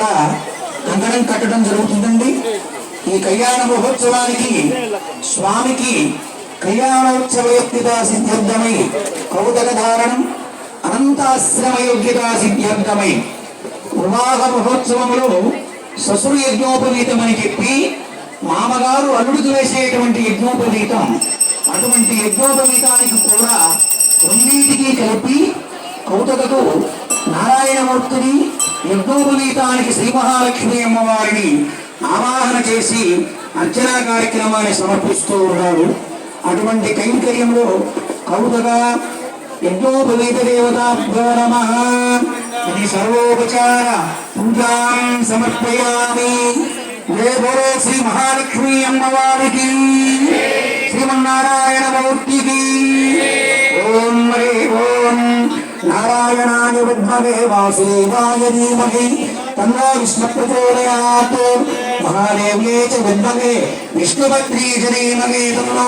కూడా కంకణం కట్టడం జరుగుతుందండి. ఈ కళ్యాణ మహోత్సవానికి స్వామికి కళ్యాణోత్సవ యోగ్యతా సిద్ధ్యర్థమై కౌతక ధారణం అనంతాశ్రమ యోగ్యతా సిద్ధ్యర్థమై వివాహ మహోత్సవంలో ససురు యజ్ఞోపవీతం అని చెప్పి మామగారు అల్లుడికి వేసేటువంటి యజ్ఞోపవీతం. అటువంటి యజ్ఞోపవీతానికి కూడా రెండింటికి కలిపి కౌతకకు నారాయణమూర్తిని యజ్ఞోపవీతానికి శ్రీ మహాలక్ష్మి అమ్మవారిని ఆవాహన చేసి అర్చనా కార్యక్రమాన్ని సమర్పిస్తూ ఉన్నాడు అటువంటి కైంకర్యంలో కౌతగా యజ్ఞోపవీత దేవతాభ్యో నమ. ఇది సర్వోపచార పూజాం సమర్పయామి. శ్రీ మహాలక్ష్మి అమ్మవారికి. శ్రీమన్నారాయణ మూర్తికి. నారాయణాయ విద్మహే వాసుదేవాయ ధీమహి తన్నో విష్ణు ప్రచోదయాత్ మహాదేవ్యే చ విద్మహే విష్ణుభద్రీ చ తన్నో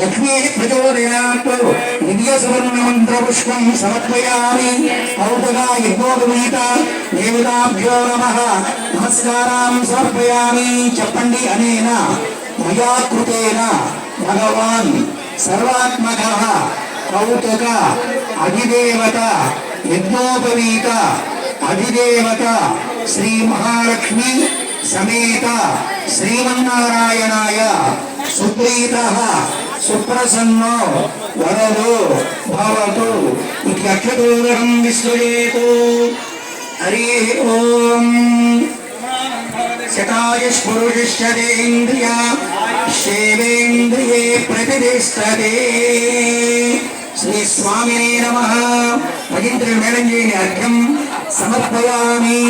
లక్ష్మీ ప్రచోదయాత్ దివ్య సువర్ణ మంత్ర పుష్పం సమర్పయామి ఔతగా యజ్ఞోపవీత దేవతాభ్యో నమః నమస్కారం సమర్పయామి చెప్పండి అనేన మయా కృతేన భగవాన్ సర్వాత్మక కౌతుక అధిదేవత యజ్ఞోపవీత అధిదేవత శ్రీ మహాలక్ష్మి సమేత శ్రీమన్నారాయణాయ సుప్రీత సుప్రసన్నో వరదు భవతు ఇట్లక్షదూరం అక్షతోదరం హరి ఓం. శతాయుష్పురుషేంద్రియ శేవేంద్రియే ప్రతిష్టతే. శ్రీ స్వామినే నమ. மகிந்திரன் மேலங்கியின் அர்த்தம் சமர்ப்பயாமி.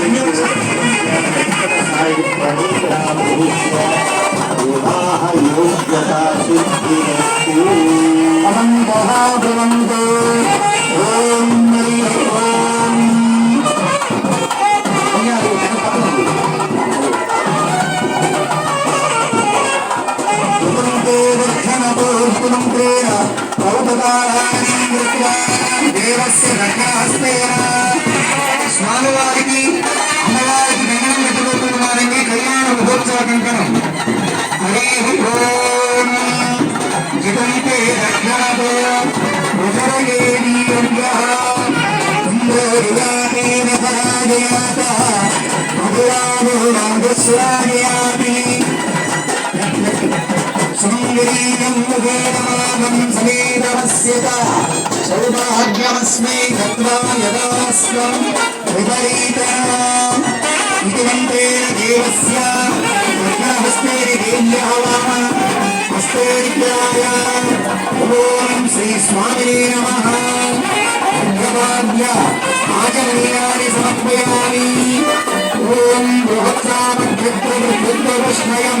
సమర్పయామి ఆ. అనంతః భవంతు ఓం హరి ఓం స్వామివారికి అమ్మవారికి గణనం పెట్టుకుంటున్న వారికి కళ్యాణ మహోత్సవ కంకణం. హరి ఓం. భగవాను సౌభాగ్యమస్మై తత్వాయదాస్వం విపరీత. ఇటువంటి దేవస్య హస్తేరి దేవ్యా వామ హస్తేరిభ్యాయ ఓం శ్రీ స్వామినే నమః. భగవాన్య ఆచరణీయాని సమర్పయామి. ఓం బృహత్సామభ్యుద్భ్యుద్భవస్మయం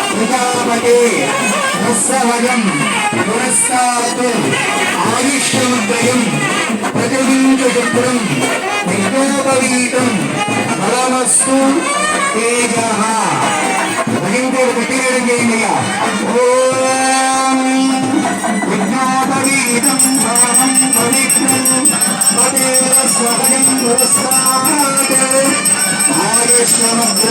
പിതാവേ ഉത്സവം പുരസ്കാരത്തെ ആയുഷ്മുദ്രയും പ്രതിബിംബചിത്രം നിരോപവീതം പരമസ്തു തേജ ഭയങ്കര കുട്ടികളും ചെയ്യുന്നില്ല വിജ്ഞാപവീതം പരമം പവിത്രം പതേ സ്വയം പുരസ്കാരത്തെ ആയുഷ്മുദ്ര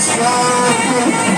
Yes,